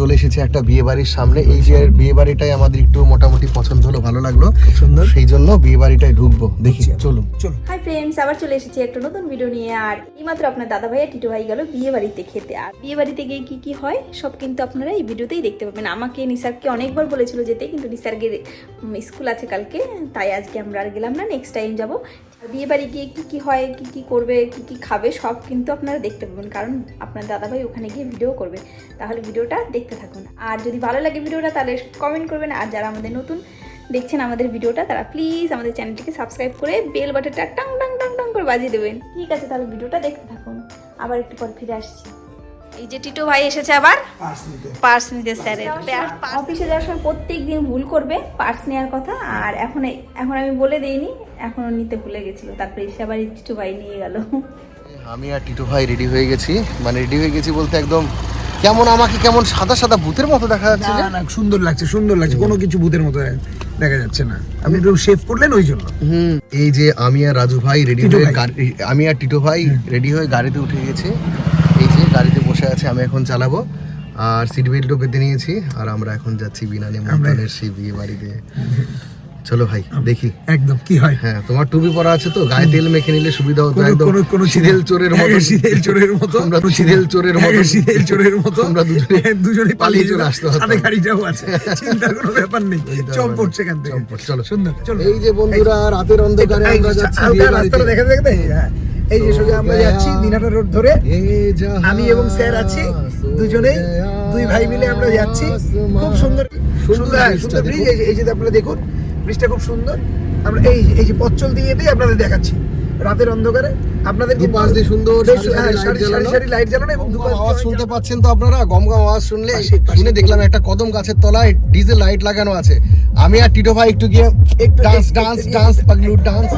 চলে এসেছি একটা বিয়ে বাড়ির সামনে। এই যে বিয়ে বাড়িটাই আমাদের একটু মোটামুটি পছন্দ হলো ভালো লাগল। সুন্দর। সেই জন্য বিয়ে বাড়িটায় ঢুকবো। দেখি চলুন। চলো হাই ফ্রেন্ডস আবার চলে এসেছি একটা নতুন ভিডিও নিয়ে। আর এইমাত্র আপনার দাদা ভাই আর টিটু ভাই গেল বিয়ে বাড়িতে খেতে। আর বিয়ে বাড়িতে গিয়ে কি কি হয় সব কিন্তু আপনারা এই ভিডিওতেই দেখতে পাবেন। আমাকে নিসারকে অনেকবার বলেছিল যেতে কিন্তু নিসার্গের স্কুল আছে কালকে তাই আজকে আমরা আর গেলাম না। নেক্সট টাইম যাব। বিয়ে বাড়ি গিয়ে কী কী হয় কী কী করবে কী কী খাবে সব কিন্তু আপনারা দেখতে পাবেন। কারণ আপনার দাদাভাই ওখানে গিয়ে ভিডিও করবে। তাহলে ভিডিওটা দেখতে থাকুন। আর যদি ভালো লাগে ভিডিওটা তাহলে কমেন্ট করবেন। আর যারা আমাদের নতুন দেখছেন আমাদের ভিডিওটা তারা প্লিজ আমাদের চ্যানেলটিকে সাবস্ক্রাইব করে বেল বাটনটা টাং টাং টাং টাং করে বাজিয়ে দেবেন। ঠিক আছে তাহলে ভিডিওটা দেখতে থাকুন। আবার একটু পর ফিরে আসছি। এই যে টিটো ভাই এসেছে আবার? পার্স নিতে পার্স নিতে স্যারের অফিসে যাওয়ার সময় প্রত্যেক দিন ভুল করবে পার্স নেওয়ার কথা। আর এখন এখন আমি বলে দেইনি এখনও নিতে ভুলে গেছিল। তারপরে এসে আবার এই টিটো ভাই নিয়ে গেল। আমি আর টিটু ভাই রেডি হয়ে গেছি। মানে রেডি হয়ে গেছি বলতে একদম কেমন আমাকে কেমন সাদা সাদা ভূতের মতো দেখা যাচ্ছে না যে? না সুন্দর লাগছে সুন্দর লাগছে। কোনো কিছু ভূতের মতো দেখা যাচ্ছে না। আপনি একটু শেভ করলেন ওই জন্য। হুম। এই যে আমি আর রাজু ভাই রেডি হয়ে আমি আর টিটো ভাই রেডি হয়ে গাড়িতে উঠে গেছি। এই যে গাড়িতে বসে আছে আমি এখন চালাবো। আর সিট বেল্টও বেঁধে নিয়েছি। আর আমরা এখন যাচ্ছি বিনা নিমন্ত্রণের সেই বিয়ে বাড়িতে। চলো ভাই দেখি। একদম কি হয়? হ্যাঁ তোমার টুপি পরা আছে তো? গায়ে তেল মেখে নিলে সুবিধা হতো একদম কোনো- কোনো সিদেল চোরের মতো। হ্যাঁ, সিদেল চোরের মতো। আমরা তো সিদেল চোরের মতো। হ্যাঁ, সিদেল চোরের মতো। আমরা দুজনে হ্যাঁ, দুজনে পালিয়ে চলে আসতে হতো। সাথে গাড়িটাও আছে। চিন্তার কোনো ব্যাপার নেই। চিন্তার চম পড়ছে নেই। এখান থেকে। চম্পট, চলো। সুন্দর চলো। এই যে বন্ধুরা রাতের অন্ধকারে আমরা যাচ্ছি রাস্তাটা দেখে দেখতে হ্যাঁ। এই যে সোজা আমরা যাচ্ছি দিনাটা রোড ধরে। আমি এবং স্যার আছি। দুজনেই দুই ভাই মিলে আমরা যাচ্ছি। খুব সুন্দর সুন্দর ব্রিজ এই যে আপনারা দেখুন ব্রিজটা খুব সুন্দর। আমরা এই এই যে পথ চল দিয়ে দিয়ে আপনাদের দেখাচ্ছি। রাতের অন্ধকারে আপনাদের কি পাশ দিয়ে সুন্দর সারি সারি হ্যাঁ, লাইট জ্বালানো। লাইট জ্বালানো এবং দুপাশ আওয়াজ শুনতে পাচ্ছেন তো আপনারা? গম গম আওয়াজ শুনলে শুনে দেখলাম একটা কদম গাছের তলায় ডিজে লাইট লাগানো আছে। আমি আর টিটো ভাই একটু গিয়ে একটু- dance dance dance Paglu dance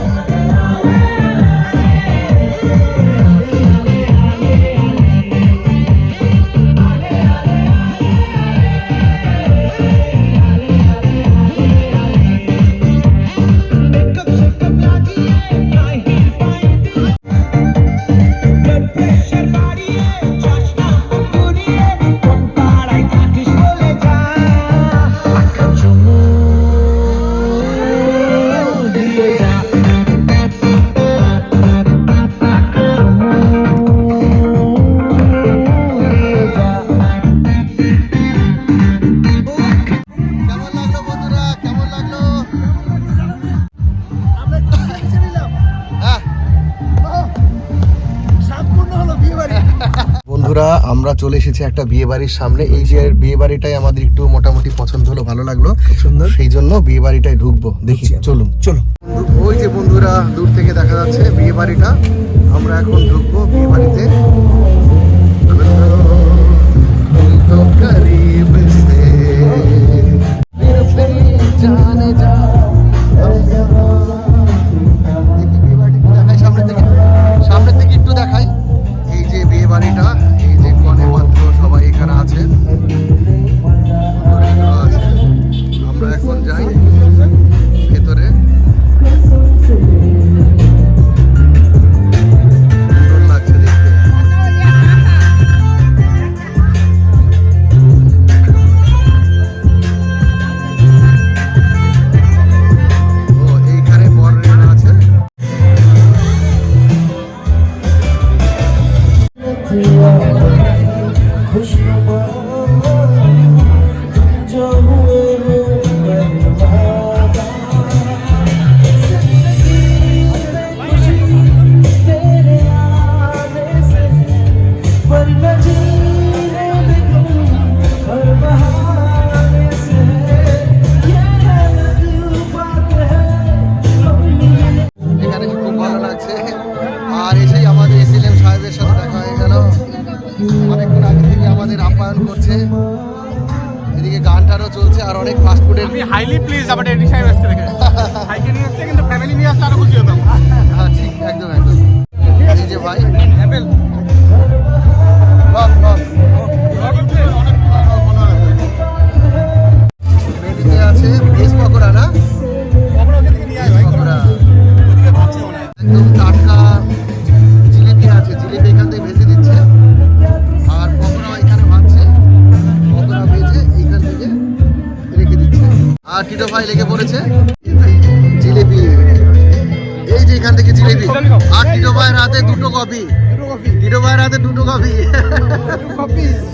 বন্ধুরা আমরা চলে এসেছি একটা বিয়ে বাড়ির সামনে। এই যে বিয়ে বাড়িটাই আমাদের একটু মোটামুটি পছন্দ হলো ভালো লাগল। সুন্দর। সেই জন্য বিয়ে বাড়িটায় ঢুকবো। দেখি চলুন। চলো ওই যে বন্ধুরা দূর থেকে দেখা যাচ্ছে বিয়ে বাড়িটা আমরা এখন ঢুকবো বিয়ে বাড়িতে তো করিব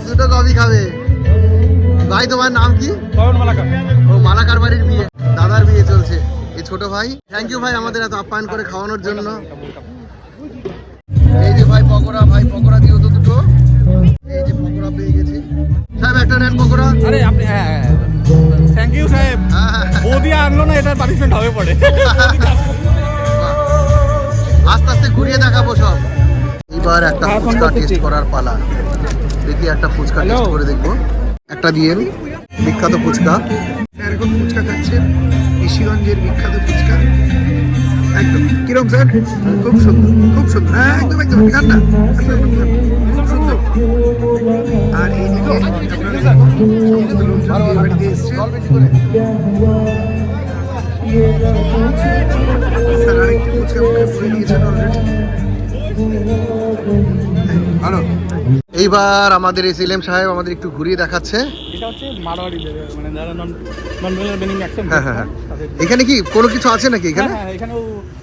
দুটো কফি খাবে। ভাই তোমার নাম কি? ও মালাকার বাড়ির বিয়ে। দাদার বিয়ে চলছে। এই ছোট ভাই। থ্যাংক ইউ ভাই আমাদের এত আপ্যায়ন করে খাওয়ানোর জন্য। এই যে ভাই পকোড়া ভাই পকোড়া দিও তো দুটো। এই যে পকোড়া পেয়ে গেছি। সাহেব একটা নেন পকোড়া। আরে আপনি হ্যাঁ থ্যাংক ইউ সাহেব। হ্যাঁ, হ্যাঁ, হ্যাঁ। বৌদি আনলো না এটার পানিশমেন্ট হবে পড়ে আস্তে আস্তে ঘুরিয়ে দেখাবো সব। এবার একটা ফুচকা টেস্ট করার পালা। দেখি একটা ফুচকা টেস্ট করে দেখব। একটা দিয়ে বিখ্যাত ফুচকা। এখন ফুচকা খাচ্ছেন ঋষিগঞ্জের বিখ্যাত ফুচকা। একদম। কিরম স্যার? খুব সুন্দর। খুব সুন্দর। হ্যাঁ একদম একদম। একদম, একদম, খুব সুন্দর। আর এইদিকে সমস্ত লোকজন বিয়ে বাড়িতে এসছে। জল বেশি করে স্যার আরেকটি ফুচকা মুখে দিয়েছেন অলরেডি ভালো এইবার আমাদের এই সিলেম সাহেব আমাদের একটু ঘুরিয়ে দেখাচ্ছে। এটা হচ্ছে মারোয়াড়ি মানে যারা নন নন বেনিং অ্যাকশন হ্যাঁ হ্যাঁ হ্যাঁ। এখানে কি কোনো কিছু আছে নাকি এখানে? হ্যাঁ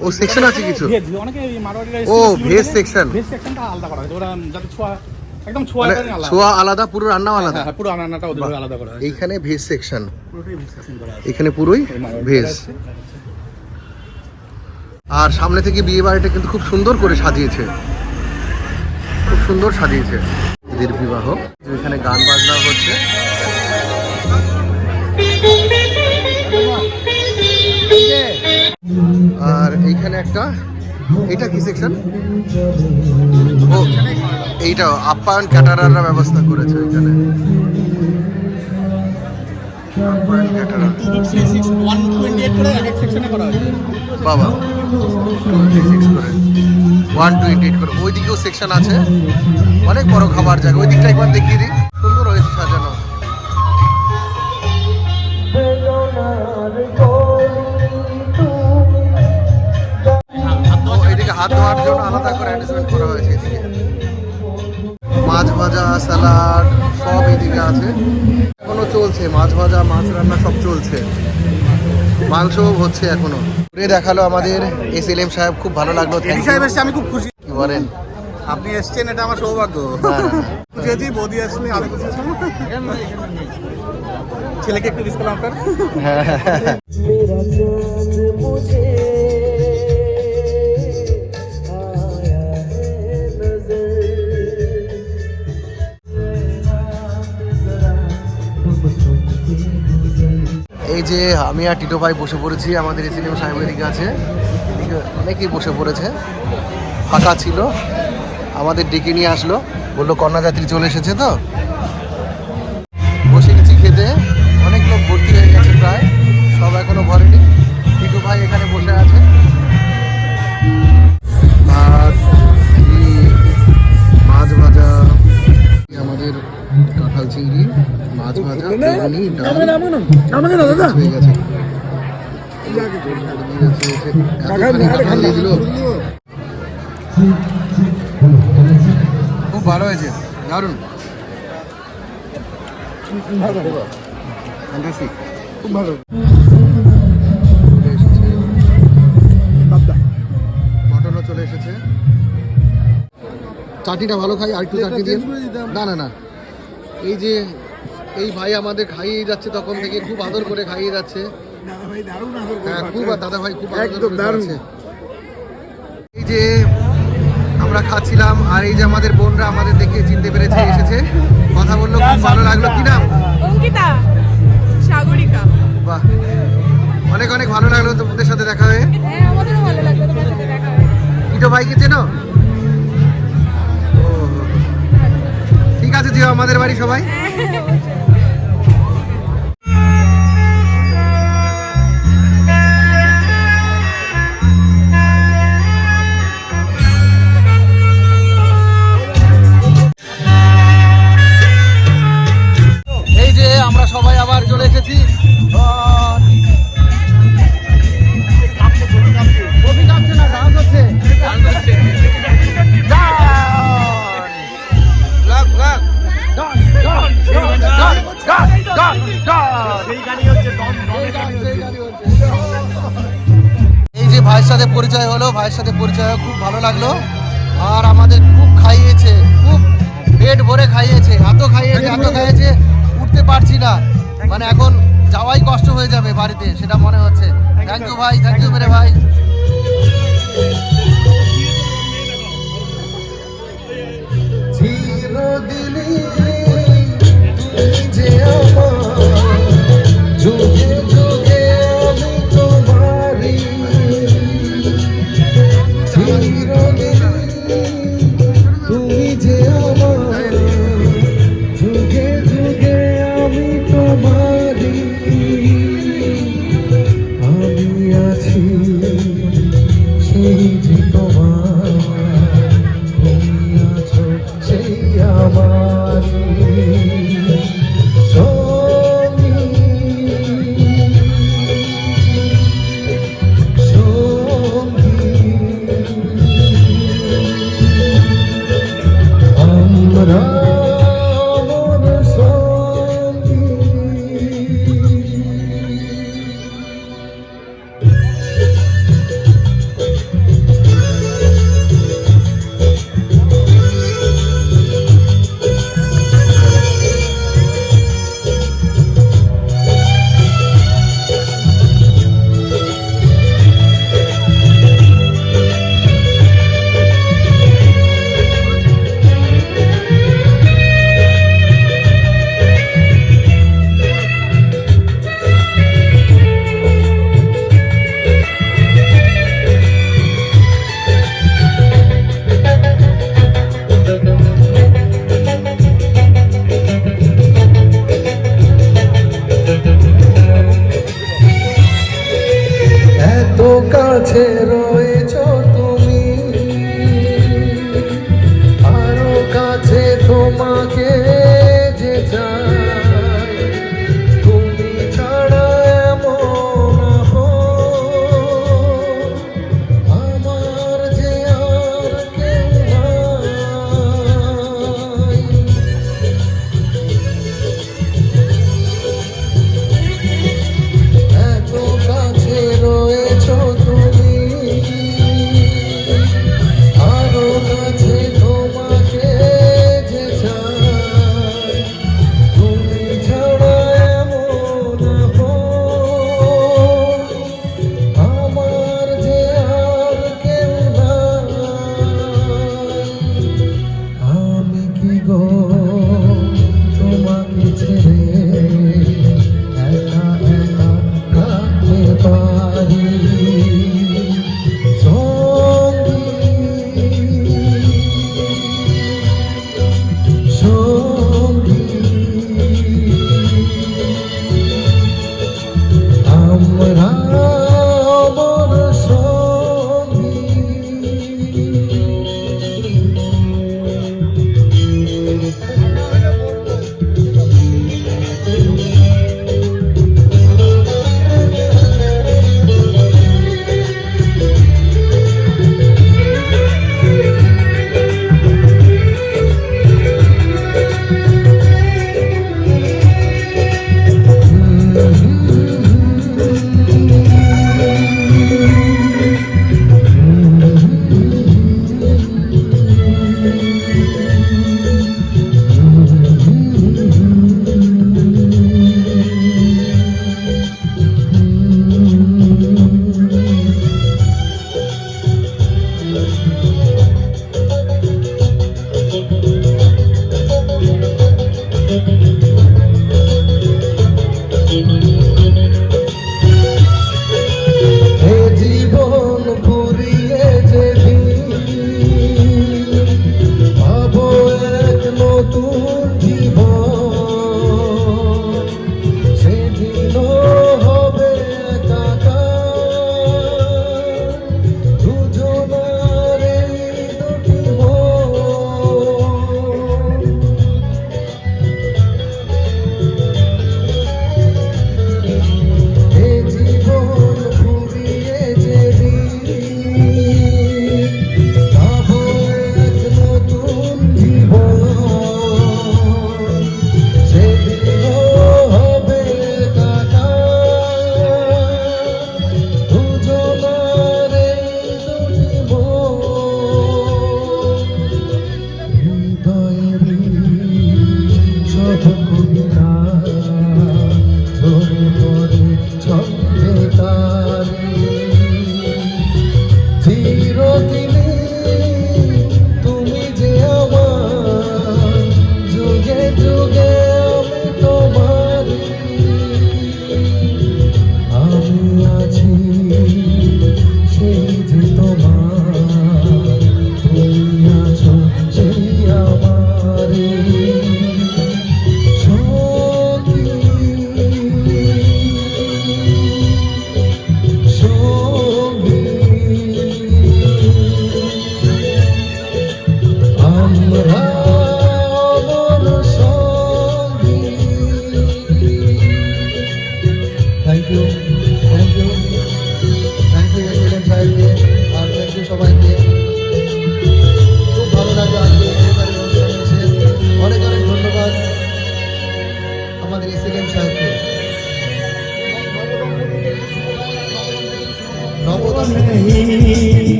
ও, সেকশন আছে কিছু? অনেকে এই মারোয়াড়িরা ও। ভেজ সেকশনটা আলাদা করা ওরা যাতে ছোঁয়া একদম ছোঁয়া মানে আলাদা। ছোঁয়া আলাদা পুরো রান্নাও আলাদা? হ্যাঁ, পুরো রান্নাটা ওদের আলাদা করা এইখানে ভেজ সেকশন পুরোটাই ভেজ সেকশন করা এখানে পুরোই ভেজ। আর সামনে থেকে বিয়ে বাড়িটা কিন্তু খুব সুন্দর করে সাজিয়েছে। খুব সুন্দর সাজিয়েছে। এদের বিবাহ, এখানে গান বাজনা হচ্ছে। আর এইখানে একটা, এটা কি সেকশন ও, এইটা আপ্যায়ন ক্যাটারাররা ব্যবস্থা করেছে এখানে। বাবা। ওয়ান টোয়েন্টি এইট করে। ওই দিকেও সেকশন আছে। অনেক বড় খাবার জায়গা। ওই দিকটা একবার দেখিয়ে দিই। সুন্দর হয়েছে সাজানো। হাত ধোয়ার জন্য আলাদা করে অ্যারেঞ্জমেন্ট করা হয়েছে এদিকে। মাছ ভাজা স্যালাড সব এদিকে আছে। চলছে মাছ ভাজা মাছ রান্না সব চলছে। মাংস হচ্ছে এখনও। ঘুরে দেখাল আমাদের এস এল এম সাহেব খুব ভালো লাগল সাহেব ইউ আমি খুব খুশি। কি বলেন? আপনি এসছেন এটা আমার সৌভাগ্য। না, না। খুশি হয়েছি বৌদি আসলে আমি খুশি ছেলেকে একটু দিস আপনার হ্যাঁ এই যে আমি আর টিটো ভাই বসে পড়েছি, আমাদের এস এল এম এদিকে আছে অনেকেই বসে পড়েছে। ফাঁকা ছিল। আমাদের ডেকে নিয়ে আসলো। বলল কন্যাযাত্রী চলে এসেছে তো? বসে গেছি খেতে। অনেক লোক ভর্তি হয়ে গেছে প্রায়। সব এখনও ভরেনি টিটু ভাই এখানে বসে আছে। ভাত মাছ ভাজা, আমাদের কাঁঠাল চিংড়ি। মাছ ভাজা বেগুনি ডাল। আমাকে না দাদা। হয়ে গেছে। এত কাঁঠাল দিয়ে দিল। খুব। ভালো হয়েছে। দারুণ। খুব ভালো। মটনও চলে এসেছে। চাটনিটা ভালো খাই আর একটু চাটনি দিন না না না। এই যে এই ভাই আমাদের খাইয়ে যাচ্ছে তখন থেকে খুব আদর করে খাইয়ে যাচ্ছে। হ্যাঁ খুব দাদা ভাই খুব একদম দারুণ। এই যে আমরা খাচ্ছিলাম আর এই যে আমাদের বোনরা আমাদের দেখে চিনতে পেরেছে এসেছে। কথা বলল খুব ভালো লাগল। কি নাম? অঙ্কিতা সাগরিকা। বাহ। অনেক অনেক ভালো লাগল তোমাদের সাথে দেখা হয়ে। হ্যাঁ হয়ে। টিটো ভাইকে চেনো? ও, ঠিক আছে যেও আমাদের বাড়ি সবাই। সবাই আবার চলে এসেছি। এই যে ভাইয়ের সাথে পরিচয় হলো, ভাইয়ের সাথে পরিচয় খুব ভালো লাগল। আর আমাদের খুব খাইয়েছে, খুব পেট ভরে খাইয়েছে, এত খাইয়েছে এত খাইয়েছে। উঠতে পারছি না। মানে এখন যাওয়াই কষ্ট হয়ে যাবে বাড়িতে সেটা মনে হচ্ছে। থ্যাংক ইউ ভাই থ্যাংক ইউ মেরে ভাই এত কাছে রয়েছ ঝোল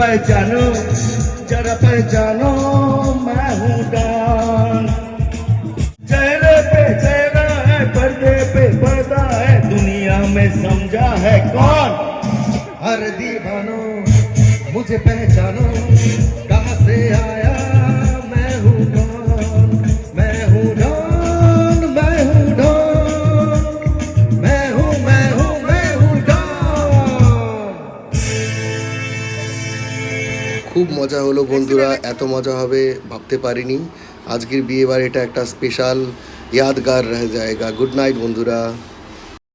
पहचानो जरा पहचानो मैं हूँ डान चेहरे पे चेहरा है, पर्दे पे पर्दा है, दुनिया में समझा है कौन? हर दीवानो হলো, বন্ধুরা, এত মজা হবে, ভাবতে পারিনি। আজকের বিয়েবার এটা একটা স্পেশাল ইয়াদগার রয়ে যায়গা গুড নাইট বন্ধুরা।